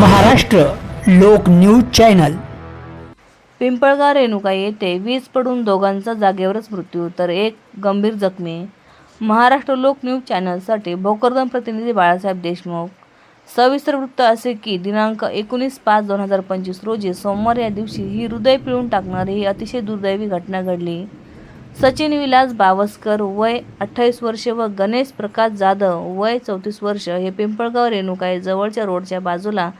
महाराष्ट्र लोक news channel. Pimpalgaon Renuka येथे वीज पडून दोघांचा जागेवरच मृत्यू तर एक गंभीर जखमी. महाराष्ट्र लोक न्यूज चॅनलसाठी भोकरदन प्रतिनिधी बाळासाहेब देशमुख. सविस्तर वृत्त असे की दिनांक एकोणीस पाच दोन हजार पंचवीस रोजी सोमवार या दिवशी ही हृदय पिळून टाकणारी ही अतिशय दुर्दैवी घटना घडली. सचिन विलास बावस्कर वय अठ्ठावीस वर्षे व गणेश प्रकाश जाधव वय चौतीस वर्ष हे पिंपळगाव रेणुका जवळच्या रोडच्या बाजूला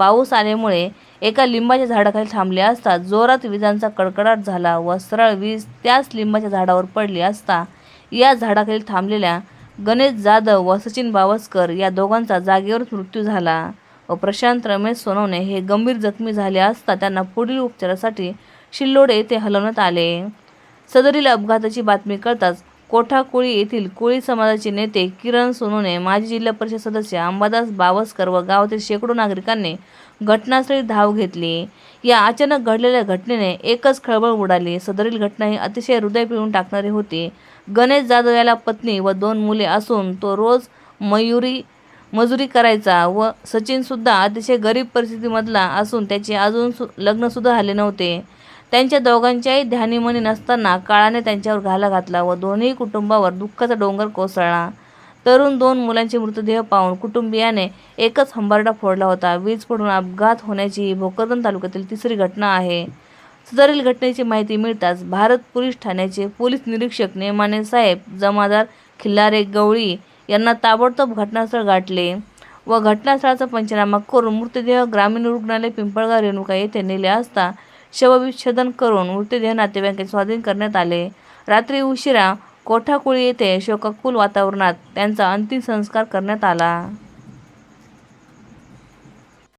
पाऊस आल्यामुळे एका लिंबाच्या झाडाखाली थांबले असता जोरात विजांचा कडकडाट झाला व सरळ वीज त्याच लिंबाच्या झाडावर पडली असता या झाडाखाली थांबलेल्या गणेश जाधव व सचिन बावस्कर या दोघांचा जागेवरच मृत्यू झाला व प्रशांत रमेश सोनवणे हे गंभीर जखमी झाले असता त्यांना पुढील उपचारासाठी शिल्लोडे येथे हलवण्यात आले. सदरील अपघाताची बातमी कळताच कोठाकुळी येथील कुळी समाजाचे नेते किरण सोनूने माजी जिल्हा परिषद सदस्य अंबादास बावस्कर व गावातील शेकडो नागरिकांनी घटनास्थळी धाव घेतली. या अचानक घडलेल्या घटनेने एकच खळबळ उडाली. सदरील घटना ही अतिशय हृदय पिळून टाकणारी होती. गणेश जाधव याला पत्नी व दोन मुले असून तो रोज मयुरी मजुरी करायचा व सचिनसुद्धा अतिशय गरीब परिस्थितीमधला असून त्याचे अजून सु लग्नसुद्धा झाले नव्हते. त्यांच्या दोघांच्याही ध्यानीमनी नसताना काळाने त्यांच्यावर घाला घातला व दोन्ही कुटुंबावर दुःखाचा डोंगर कोसळला. तरुण दोन मुलांचे मृतदेह पाहून कुटुंबियाने एकच हंबरडा फोडला होता. वीज पडून अपघात होण्याची ही भोकरदन तालुक्यातील तिसरी घटना आहे. सदरील घटनेची माहिती मिळताच भारत पोलीस ठाण्याचे पोलीस निरीक्षक नेमाने साहेब जमादार खिल्लारे गवळी यांना ताबडतोब घटनास्थळ गाठले व घटनास्थळाचा पंचनामा करून मृतदेह ग्रामीण रुग्णालय पिंपळगाव रेणुका येथे नेले असता शवविच्छेदन करून मृतदेह नातेवाईकांचे स्वाधीन करण्यात आले. रात्री उशिरा कोठाकुळी येथे शोकाकुल वातावरणात त्यांचा अंतिम संस्कार करण्यात आला.